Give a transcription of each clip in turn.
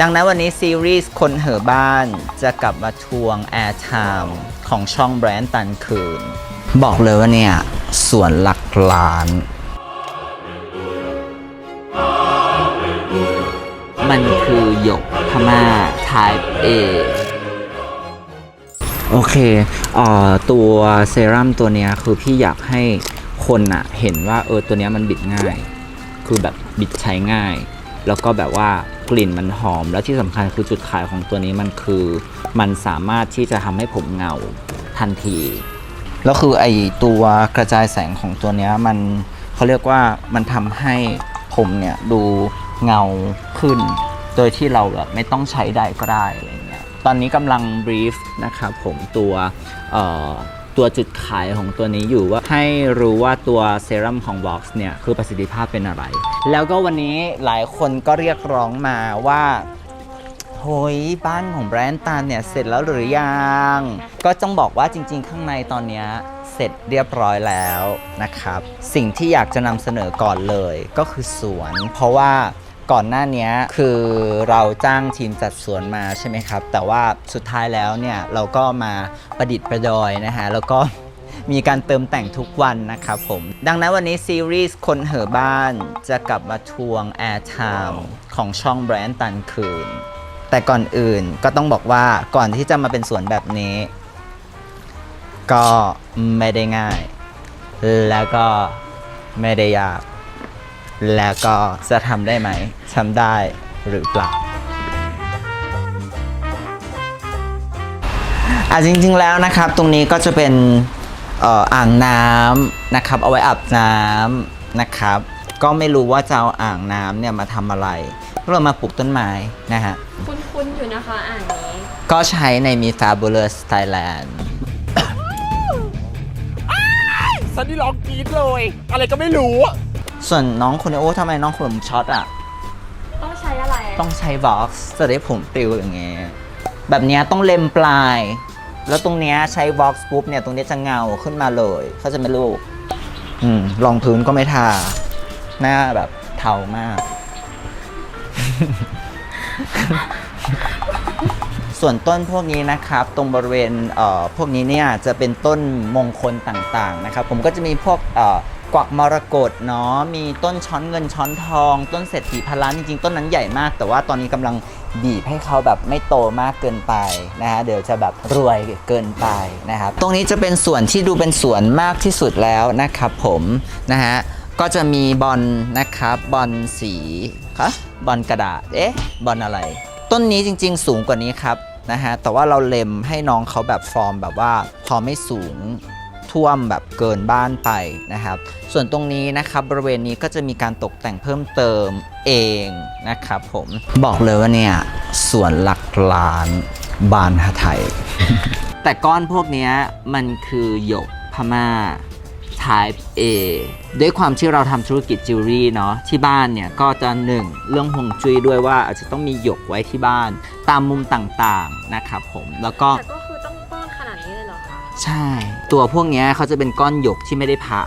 ดังนั้นวันนี้ซีรีส์คนเหอบ้านจะกลับมาทวงแอร์ไทม์ของช่องแบรนด์ตันคืน บอกเลยว่าเนี่ยส่วนหลักล้าน มันคือหยกพม่า type A โอเคเอ่อตัวเซรั่มตัวเนี้ยคือพี่อยากให้คนอะเห็นว่าเออตัวเนี้ยมันบิดง่าย คือแบบบิดใช้ง่าย แล้วก็แบบว่า กลิ่นมันหอม แล้วที่สำคัญคือจุดขายของตัวนี้มันคือ มันสามารถที่จะทำให้ผมเงาทันที แล้วคือไอตัวกระจายแสงของตัวนี้มันเขาเรียกว่ามันทำให้ผมเนี่ยดูเงาขึ้น โดยที่เราแบบไม่ต้องใช้ใดก็ได้อะไรเงี้ยตอนนี้กำลังบรีฟนะครับผมตัว ตัวจุดขายของตัวนี้อยู่ว่าให้รู้ว่าตัวเซรั่มของ Vox เนี่ยคือประสิทธิภาพเป็นอะไร แล้วก็วันนี้หลายคนก็เรียกร้องมาว่าโหยบ้านของแบรนด์ตันเนี่ยเสร็จแล้วหรือยัง ก็ต้องบอกว่าจริง ๆ ข้างในตอนเนี้ยเสร็จเรียบร้อยแล้วนะครับ สิ่งที่อยากจะนำเสนอก่อนเลยก็คือสวน เพราะว่า ก่อนหน้านี้คือเราจ้างทีมจัดสวนมาใช่ไหมครับ แต่ว่าสุดท้ายแล้วเนี่ยเราก็มาประดิษฐ์ประดอยนะฮะ แล้วก็มีการเติมแต่งทุกวันนะครับผม ดังนั้นวันนี้ซีรีส์คนเหอบ้านจะกลับมาทวงแอร์ไทม์ของช่องแบรนด์ตันคืน แต่ก่อนอื่นก็ต้องบอกว่าก่อนที่จะมาเป็นสวนแบบนี้ ก็ไม่ได้ง่าย แล้วก็ไม่ได้ยาก แล้วก็จะทำได้ไหมทำได้หรือเปล่าอะจริง ๆ แล้วนะครับตรงนี้ก็จะเป็นเอ่ออ่างน้ำนะครับ เอาไว้อาบน้ำนะครับ ก็ไม่รู้ว่าจะเอาอ่างน้ำเนี่ยมาทำอะไรเรามาปลูกต้นไม้นะฮะคุ้นๆอยู่นะคะอ่านนี้ ก็ใช้ในมี Fabulous Thailand ซันนี่ร้องกรี๊ดเลย อะไรก็ไม่รู้ ส่วนน้องคุณโอ้ทำไมน้องผมช็อตอะ ต้องใช้อะไรต้องใช้ Vox จะได้ผมปลิวอย่างเงี้ยแบบเนี้ยต้องเล็มปลาย แล้วตรงเนี้ยใช้ Vox ปุ๊บเนี่ยตรงเนี้ยจะเงาขึ้นมาเลยเขาใจะไม่ลูก อืมรองพื้นก็ไม่ทา หน้าแบบเทามาก ส่วนต้นพวกนี้นะครับ ตรงบริเวณเอ่อพวกนี้เนี่ยจะเป็นต้นมงคลต่างๆนะครับ ผมก็จะมีพวกเอ่อ กวักมรกตเนาะมีต้นช้อนเงินช้อนทอง ต้นเศรษฐีพันล้านจริงๆ ต้นนั้นใหญ่มาก แต่ว่าตอนนี้กำลังบีบให้เขาแบบไม่โตมากเกินไปนะฮะเดี๋ยวจะแบบรวยเกินไปนะครับตรงนี้จะเป็นส่วนที่ดูเป็นสวนมากที่สุดแล้วนะครับผมนะฮะก็จะมีบอลนะครับบอลสีคะบอลกระดาษเอ๊ะบอลอะไร ต้นนี้จริง ๆ สูงกว่านี้ครับนะฮะแต่ว่าเราเล็มให้น้องเขาแบบฟอร์มแบบว่าพอไม่สูง ท่วมแบบเกินบ้านไปนะครับ ส่วนตรงนี้นะครับบริเวณนี้ก็จะมีการตกแต่งเพิ่มเติมเองนะครับผมบอกเลยว่าเนี่ยส่วนหลักล้านบานหาไทย แต่ก้อนพวกนี้มันคือหยกพม่า Type A ด้วยความที่เราทำธุรกิจจิวเวลรี่เนาะที่บ้านเนี่ยก็จะหนึ่งเรื่องฮวงจุ้ยด้วยว่าอาจจะต้องมีหยกไว้ที่บ้าน ตามมุมต่างๆนะครับผมแล้วก็แต่ก็ ใช่ ตัวพวกเนี้ยเขาจะเป็นก้อนหยกที่ไม่ได้ผ่า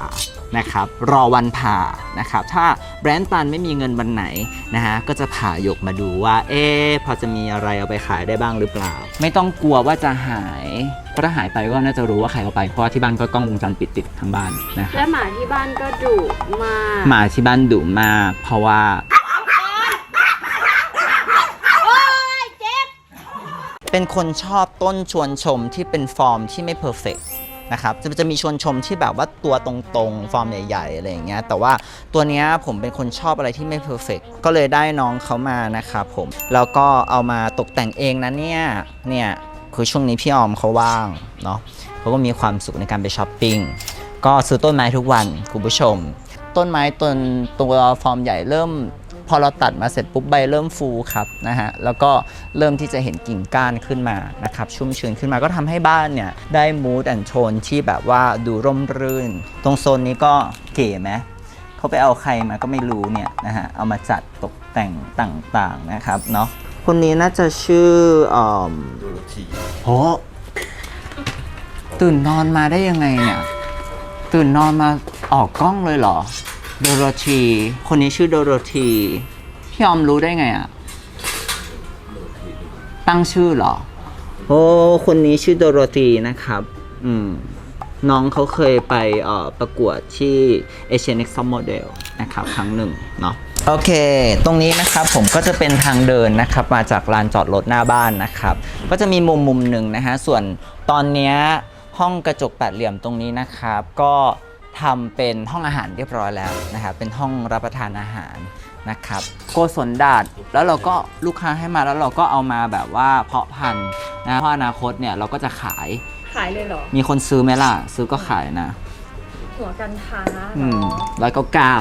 นะครับ รอวันผ่านะครับ ถ้าแบรนด์ตันไม่มีเงินวันไหนนะฮะ ก็จะผ่าหยกมาดูว่า เอ๊ะพอจะมีอะไรเอาไปขายได้บ้างหรือเปล่า ไม่ต้องกลัวว่าจะหาย เพราะถ้าหายไปก็น่าจะรู้ว่าใครเอาไป เพราะว่าที่บ้านก็กล้องวงจรปิดติดทั้งบ้านนะครับและหมาที่บ้านก็ดุมาก หมาที่บ้านดุมาก เพราะว่า เป็นคนชอบต้นชวนชมที่เป็นฟอร์มที่ไม่เพอร์เฟกนะครับจะจะมีชวนชมที่แบบว่าตัวตรงๆ ฟอร์มใหญ่ๆอะไรอย่างเงี้ยแต่ว่าตัวเนี้ยผมเป็นคนชอบอะไรที่ไม่เพอร์เฟกก็เลยได้น้องเขามานะครับผม แล้วก็เอามาตกแต่งเองนะเนี่ยเนี่ยคือช่วงนี้พี่ออมเขาว่างเนาะเขาก็มีความสุขในการไปช้อปปิ้งก็ซื้อต้นไม้ทุกวันคุณผู้ชม ต้นไม้ต้นตัวฟอร์มใหญ่เริ่ม พอเราตัดมาเสร็จปุ๊บใบเริ่มฟูครับนะฮะแล้วก็เริ่มที่จะเห็นกิ่งก้านขึ้นมานะครับชุ่มชื้นขึ้นมาก็ทำให้บ้านเนี่ยได้มูดแอนโทนที่แบบว่าดูร่มรื่น ตรงโซนนี้ก็เก๋ไหมเขาไปเอาใครมาก็ไม่รู้เนี่ยนะฮะเอามาจัดตกแต่งต่างๆนะครับเนาะคนนี้น่าจะชื่ออ่อมโหตื่นนอนมาได้ยังไงเนี่ยตื่นนอนมาออกกล้องเลยเหรอ โดโรธีคนนี้ชื่อโดโรธีพี่ออมรู้ได้ไงอะ่ะตั้งชื่อเหรอ โอ้คนนี้ชื่อโดโรธีนะครับ อืมน้องเขาเคยไปเอ่อประกวดที่ Asian Next Top Model นะครับ ครั้งหนึ่งเนาะโอเค ตรงนี้นะครับผมก็จะเป็นทางเดินนะครับ มาจากลานจอดรถหน้าบ้านนะครับ ก็จะมีมุมมุมหนึ่งนะฮะ ส่วนตอนเนี้ยห้องกระจกแปดเหลี่ยมตรงนี้นะครับ ก็ ทำเป็นห้องอาหารเรียบร้อยแล้วนะครับเป็นห้องรับประทานอาหารนะครับโกศลดาดแล้วเราก็ลูกค้าให้มาแล้วเราก็เอามาแบบว่าเพาะพันธุ์นะเพราะอนาคตเนี่ยเราก็จะขายขายเลยเหรอ มีคนซื้อไหมล่ะ ซื้อก็ขายนะ หัวกันท้าอืมเนาะร้อยเก้าเก้า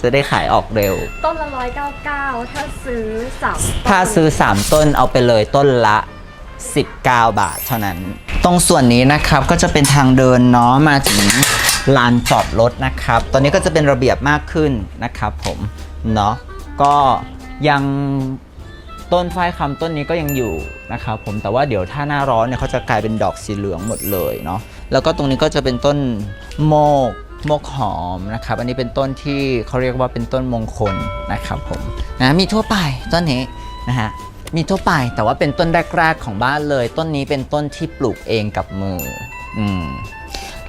จะได้ขายออกเร็ว ต้นละร้อยเก้าเก้าถ้าซื้อสามถ้าซื้อ3ต้นเอาไปเลยต้นละ 19 บาทเท่านั้น ตรงส่วนนี้นะครับก็จะเป็นทางเดินเนาะมาถึงลานจอดรถนะครับ ตอนนี้ก็จะเป็นระเบียบมากขึ้นนะครับผมเนาะก็ยังต้นฝ้ายคำต้นนี้ก็ยังอยู่นะครับผมแต่ว่าเดี๋ยวถ้าหน้าร้อนเนี่ยเขาจะกลายเป็นดอกสีเหลืองหมดเลยเนาะแล้วก็ตรงนี้ก็จะเป็นต้นโมกโมกหอมนะครับ อันนี้เป็นต้นที่เขาเรียกว่าเป็นต้นมงคลนะครับผมนะมีทั่วไปต้นนี้นะฮะ มีทั่วไปแต่ว่าเป็นต้นแรก ๆ ของบ้านเลย ต้นนี้เป็นต้นที่ปลูกเองกับมือ อืม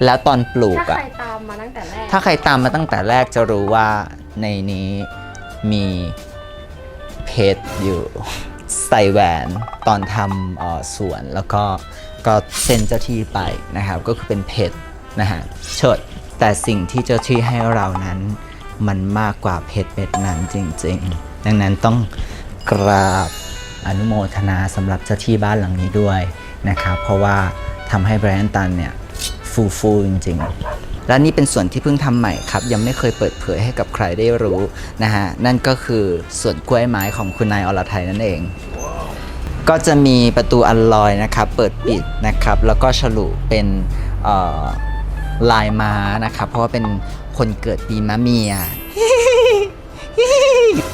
แล้วตอนปลูกถ้าอะ ใครตามมาตั้งแต่แรกถ้าใครตามมาตั้งแต่แรกจะรู้ว่าในนี้มีเพชรอยู่ ใส่แหวนตอนทำเอ่อสวนแล้วก็ก็เซ็นเจ้าที่ไปนะครับ ก็คือเป็นเพชรนะฮะเชิดแต่สิ่งที่เจ้าที่ให้เรานั้น มันมากกว่าเพชรเม็ดนั้นจริงๆ ดังนั้นต้องกราบ อนุโมทนาสำหรับเจ้าที่บ้านหลังนี้ด้วยนะครับเพราะว่าทำให้แบรนด์ตันเนี่ยฟูฟูจริงๆ และนี่เป็นส่วนที่เพิ่งทำใหม่ครับ ยังไม่เคยเปิดเผยให้กับใครได้รู้นะฮะ นั่นก็คือส่วนกล้วยไม้ของคุณนายอรไทยนั่นเอง ก็จะมีประตูอัลลอยนะครับ เปิดปิดนะครับ แล้วก็ฉลุเป็นลายม้านะครับ เพราะว่าเป็นคนเกิดปีมะเมีย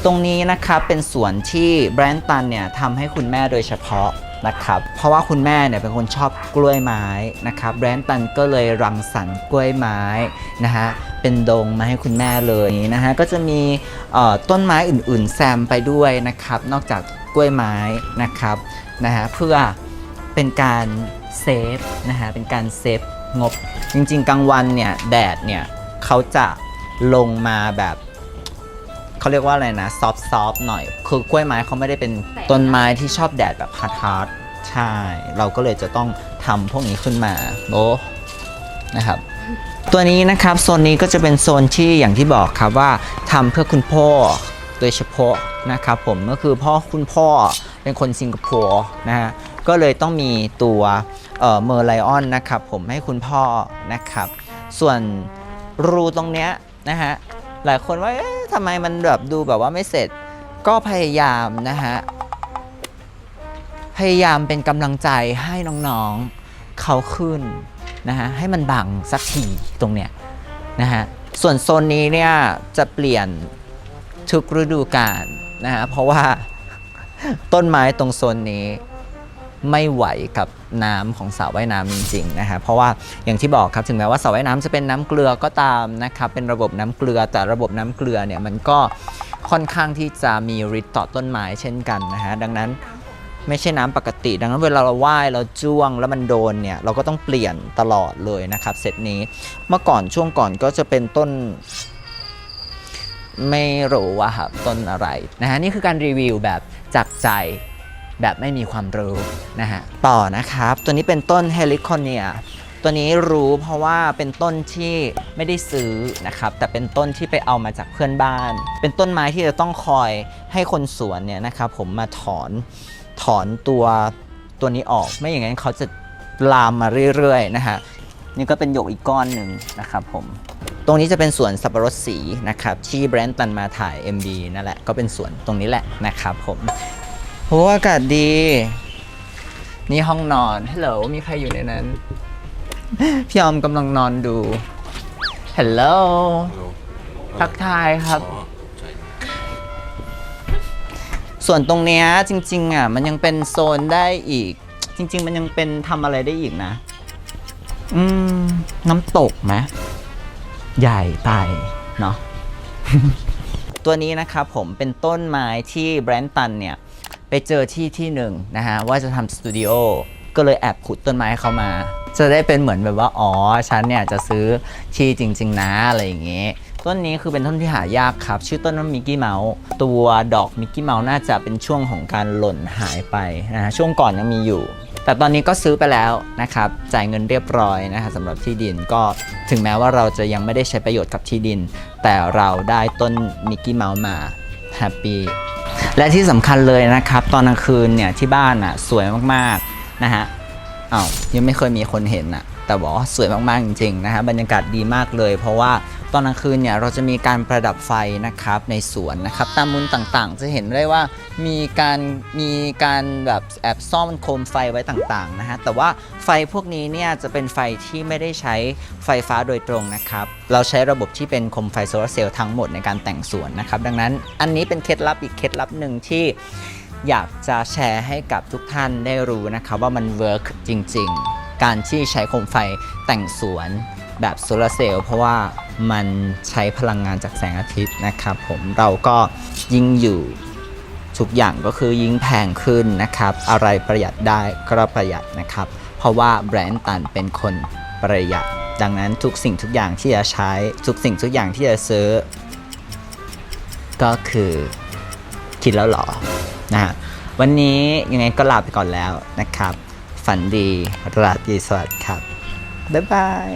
ตรงนี้นะครับเป็นสวนที่แบรนด์ตันเนี่ยทำให้คุณแม่โดยเฉพาะนะครับเพราะว่าคุณแม่เนี่ยเป็นคนชอบกล้วยไม้นะครับแบรนด์ตันก็เลยรังสรรค์กล้วยไม้นะฮะเป็นดงมาให้คุณแม่เลยนะฮะก็จะมีต้นไม้อื่นๆแซมไปด้วยนะครับนอกจากกล้วยไม้นะครับนะฮะเพื่อเป็นการเซฟนะฮะเป็นการเซฟงบจริงๆกลางวันเนี่ยแดดเนี่ยเขาจะลงมาแบบ เขาเรียกว่าอะไรนะซอฟซอฟหน่อย คือกล้วยไม้เขาไม่ได้เป็นต้นไม้ที่ชอบแดดแบบฮาร์ดฮาร์ดใช่ เราก็เลยจะต้องทำพวกนี้ขึ้นมาโอ้นะครับ ตัวนี้นะครับโซนนี้ก็จะเป็นโซนที่อย่างที่บอกครับว่าทำเพื่อคุณพ่อโดยเฉพาะนะครับผมก็คือพ่อคุณพ่อเป็นคนสิงคโปร์นะฮะก็เลยต้องมีตัวเอ่อเมอร์ไลออนนะครับผมให้คุณพ่อนะครับ ส่วนรูตรงเนี้ยนะฮะหลายคนว่าเอ๊ะ ทำไมมันแบบดูแบบว่าไม่เสร็จ ก็พยายามนะฮะ พยายามเป็นกำลังใจให้น้องๆเขาขึ้นนะฮะ ให้มันบังสักทีตรงเนี้ยนะฮะ ส่วนโซนนี้เนี่ยจะเปลี่ยนทุกฤดูกาลนะฮะ เพราะว่าต้นไม้ตรงโซนนี้ ไม่ไหวกับน้ำของสระว่ายน้ำจริงๆนะฮะเพราะว่าอย่างที่บอกครับถึงแม้ว่าสระว่ายน้ำจะเป็นน้ำเกลือก็ตามนะครับเป็นระบบน้ำเกลือแต่ระบบน้ำเกลือเนี่ยมันก็ค่อนข้างที่จะมีฤทธิ์ต่อต้นไม้เช่นกันนะฮะดังนั้นไม่ใช่น้ำปกติ ดังนั้นเวลาเราว่ายเราจ้วงแล้วมันโดนเนี่ยเราก็ต้องเปลี่ยนตลอดเลยนะครับเซตนี้เมื่อก่อนช่วงก่อนก็จะเป็นต้นไม่รู้ว่าครับต้นอะไรนะฮะนี่คือการรีวิวแบบจากใจ แบบไม่มีความรู้นะฮะต่อนะครับ ตัวนี้เป็นต้นเฮลิคอนเนียตัวนี้รู้เพราะว่าเป็นต้นที่ไม่ได้ซื้อนะครับ แต่เป็นต้นที่ไปเอามาจากเพื่อนบ้าน เป็นต้นไม้ที่จะต้องคอยให้คนสวนเนี่ยนะครับผมมาถอนถอนตัวตัวนี้ออก ไม่อย่างนั้นเขาจะลามมาเรื่อยๆนะฮะนี่ก็เป็นหยกอีกก้อนหนึ่งนะครับผมตรงนี้จะเป็นสวนสับปะรดสีนะครับที่แบรนด์ตันมาถ่าย MB นั่นแหละก็เป็นสวนตรงนี้แหละนะครับผม โหอากาศดี นี่ห้องนอนฮัลโหลมีใครอยู่ในนั้น พี่ออมกำลังนอนดูฮัลโหลทักทายครับ ส่วนตรงเนี้ยจริง ๆ อะ มันยังเป็นโซนได้อีก จริง ๆ มันยังเป็นทำอะไรได้อีกนะ อืม น้ำตกไหมใหญ่ไปเนาะตัวนี้นะครับผมเป็นต้นไม้ที่แบรนด์ตันเนี่ย ไปเจอที่ที่หนึ่งนะฮะว่าจะทำสตูดิโอก็เลยแอบขุดต้นไม้เข้ามา จะได้เป็นเหมือนแบบว่า อ๋อ ฉันเนี่ยจะซื้อที่จริง ๆ นะ อะไรอย่างเงี้ยต้นนี้คือเป็นต้นที่หายากครับ ชื่อต้นว่ามิกกี้เมาส์ตัวดอกมิกกี้เมาส์น่าจะเป็นช่วงของการหล่นหายไปนะฮะช่วงก่อนยังมีอยู่ แต่ตอนนี้ก็ซื้อไปแล้วนะครับ จ่ายเงินเรียบร้อยนะฮะสำหรับที่ดินก็ถึงแม้ว่าเราจะยังไม่ได้ใช้ประโยชน์กับที่ดิน แต่เราได้ต้นมิกกี้เมาส์มาแฮปปี้ และที่สำคัญเลยนะครับ ตอนกลางคืนเนี่ยที่บ้านอะสวยมากๆนะฮะอ้าวยังไม่เคยมีคนเห็นอะ แต่บอกว่าสวยมากๆจริงๆนะฮะบรรยากาศดีมากเลย เพราะว่าตอนกลางคืนเนี่ยเราจะมีการประดับไฟนะครับในสวนนะครับตามมุมต่างๆ จะเห็นได้ว่ามีการมีการแบบแอบซ่อนโคมไฟไว้ต่างๆนะฮะแต่ว่าไฟพวกนี้เนี่ยจะเป็นไฟที่ไม่ได้ใช้ไฟฟ้าโดยตรงนะครับเราใช้ระบบที่เป็นโคมไฟโซลาร์เซลล์ทั้งหมดในการแต่งสวนนะครับดังนั้นอันนี้เป็นเคล็ดลับอีกเคล็ดลับหนึ่งที่อยากจะแชร์ให้กับทุกท่านได้รู้นะครับว่ามันเวิร์กจริง ๆ การที่ใช้โคมไฟแต่งสวนแบบโซลาเซลล์เพราะว่ามันใช้พลังงานจากแสงอาทิตย์นะครับผมเราก็ยิ่งอยู่ทุกอย่างก็คือยิ่งแพงขึ้นนะครับ อะไรประหยัดได้ก็ประหยัดนะครับ เพราะว่าแบรนด์ตันเป็นคนประหยัด ดังนั้นทุกสิ่งทุกอย่างที่จะใช้ทุกสิ่งทุกอย่างที่จะซื้อ ก็คือคิดแล้วหรอนะฮะวันนี้ยังไงก็ลาไปก่อนแล้วนะครับ ฝันดี ราตรีสวัสดิ์ครับ บ๊ายบาย